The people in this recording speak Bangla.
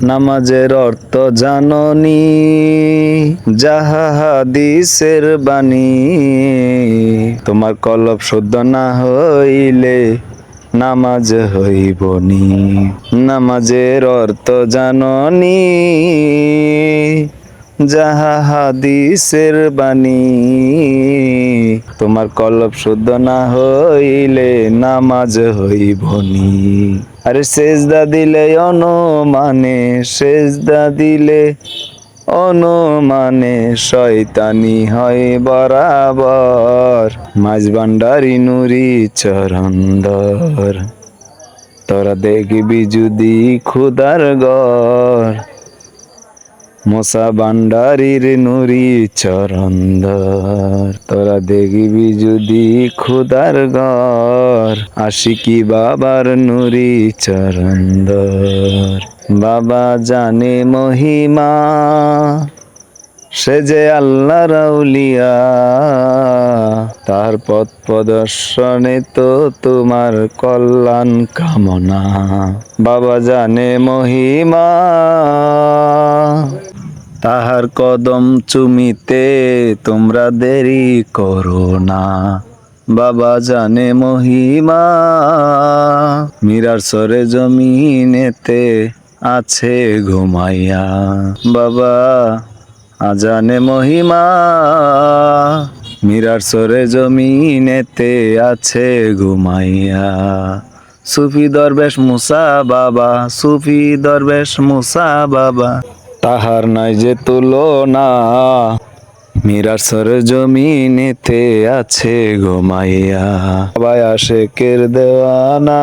নামাজের অর্থ জাননি, যাহা হাদিসের বাণী। তোমার কলব শুদ্ধ না হইলে নামাজ হইবনি। নামাজের অর্থ জাননি যাহা হাদিসের বাণী, তোমার কলব শুদ্ধ না হইলে নামাজ হইবনি আরে সেজদা দিলে অনুমানে, সেজদা দিলে অনুমানে শয়তানি হয় বরাবর। মাঝ ভান্ডারি নুরি চরন্দর তোরা দেখবি যদি খুদার গর মশা ভান্ডারির নুরি চরন্দর তোরা দেখবি যদি খুদার ঘর, আশিকি বাবার নুরি চরন্দর বাবা জানে মহিমা, সে যে আল্লাহ রাউলিয়া তার পথ প্রদর্শনে তো তোমার কল্যাণ কামনা। বাবা জানে মহিমা। তাহার কদম চুমিতে তোমরা দেরি করো না। বাবা জানে মহিমা, মীরার সরে জমিনেতে আছে ঘুমাইয়া বাবা আজানে মহিমা, মীরার সরে জমিনেতে আছে ঘুমাইয়া সুফি দরবেশ মুসা বাবা, সুফি দরবেশ মুসা বাবা। তাহার নাই যে তুলনা। মীরার সর জমিনেতে আছে ঘুমাইয়া বাবা আশেকের দেওয়ানা।